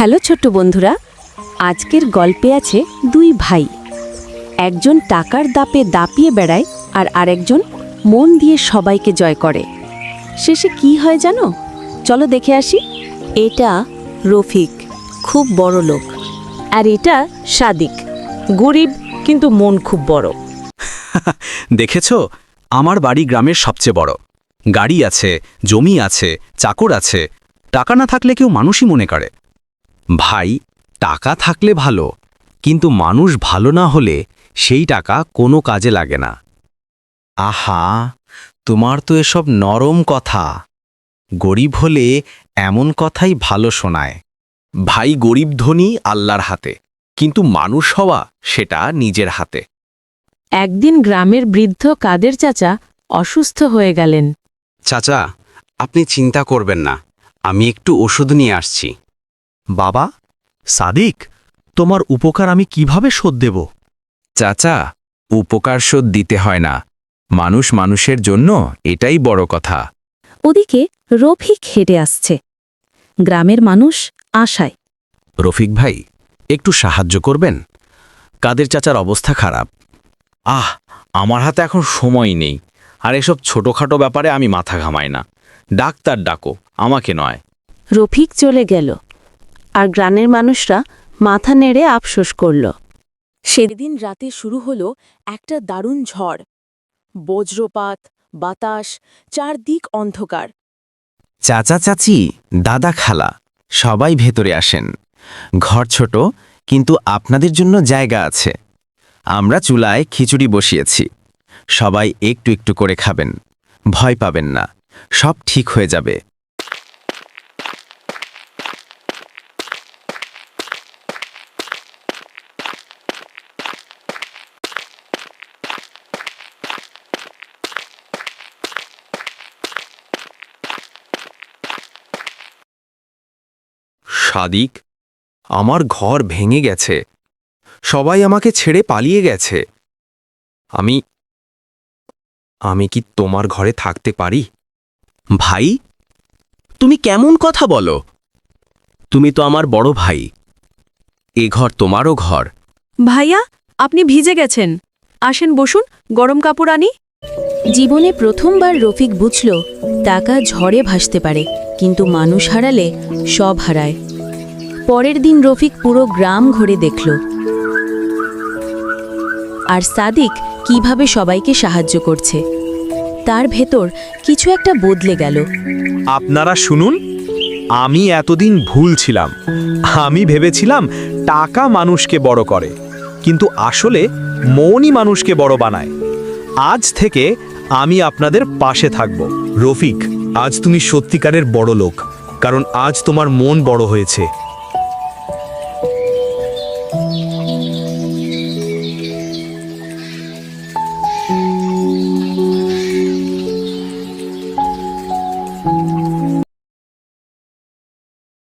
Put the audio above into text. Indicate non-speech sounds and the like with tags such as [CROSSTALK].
Hello ছোট্ট বন্ধুরা, আজকের গল্পে আছে দুই ভাই। একজন টাকার দাপে দাপিয়ে বেড়ায় আর আরেকজন মন দিয়ে সবাইকে জয় করে। শেষে কি হয় জানো? চলো দেখে আসি। এটা রফিক, খুব বড় লোক। আর এটা সাদিক। গরিব কিন্তু মন খুব বড়। [LAUGHS] দেখেছ? আমার বাড়ি গ্রামের সবচেয়ে বড়। গাড়ি আছে, জমি আছে, চাকর আছে। টাকা না থাকলে কেউ মানুষই মনে করে। ভাই টাকা থাকলে ভালো কিন্তু মানুষ ভালো না হলে সেই টাকা কোনো কাজে লাগে না। আহা তোমার তো এসব নরম কথা। গরিব হলে এমন কথাই ভালো শোনায়। ভাই গরিব ধনী আল্লাহর হাতে কিন্তু মানুষ হওয়া সেটা নিজের হাতে। একদিন গ্রামের বৃদ্ধ কাদের চাচা অসুস্থ হয়ে গেলেন। চাচা আপনি চিন্তা করবেন না আমি একটু ওষুধ নিয়ে আসছি। বাবা সাদিক তোমার উপকার আমি কীভাবে শোধ দেব? চাচা উপকার শোধ দিতে হয় না। মানুষ মানুষের জন্য এটাই বড় কথা। ওদিকে রফিক হেঁটে আসছে। গ্রামের মানুষ আশায়। রফিক ভাই একটু সাহায্য করবেন? কাদের চাচার অবস্থা খারাপ? আহ আমার হাতে এখন সময় নেই। আর এসব ছোটখাটো ব্যাপারে আমি মাথা ঘামাই না। ডাক্তার ডাকো আমাকে নয়। রফিক চলে গেল। আর গ্রামের মানুষরা মাথা নেড়ে আফসোস করল। সেদিন রাতে শুরু হলো একটা দারুণ ঝড়। বজ্রপাত বাতাস চারদিক অন্ধকার। চাচা চাচি দাদা খালা সবাই ভেতরে আসেন। ঘর ছোট কিন্তু আপনাদের জন্য জায়গা আছে। আমরা চুলায় খিচুড়ি বসিয়েছি। সবাই একটু একটু করে খাবেন। ভয় পাবেন না। সব ঠিক হয়ে যাবে। সাদিক আমার ঘর ভেঙে গেছে। সবাই আমাকে ছেড়ে পালিয়ে গেছে। আমি আমি কি তোমার ঘরে থাকতে পারি? ভাই তুমি কেমন কথা বলো? তুমি তো আমার বড় ভাই। এ ঘর তোমারও ঘর। ভাইয়া আপনি ভিজে গেছেন। আসেন বসুন গরম কাপড় আনি। জীবনে প্রথমবার রফিক বুঝল টাকা ঝড়ে ভাসতে পারে কিন্তু মানুষ হারালে সব হারায়। পরের দিন রফিক পুরো গ্রাম ঘুরে দেখল। আর সাদিক কীভাবে সবাইকে সাহায্য করছে। তার ভেতর কিছু একটা বদলে গেল। আপনারা শুনুন, আমি এতদিন ভুল ছিলাম। আমি ভেবেছিলাম টাকা মানুষকে বড় করে, কিন্তু আসলে মনই মানুষকে বড় বানায়। আজ থেকে আমি আপনাদের পাশে থাকব। রফিক, আজ তুমি সত্যিকারের বড় লোক কারণ আজ তোমার মন বড় হয়েছে।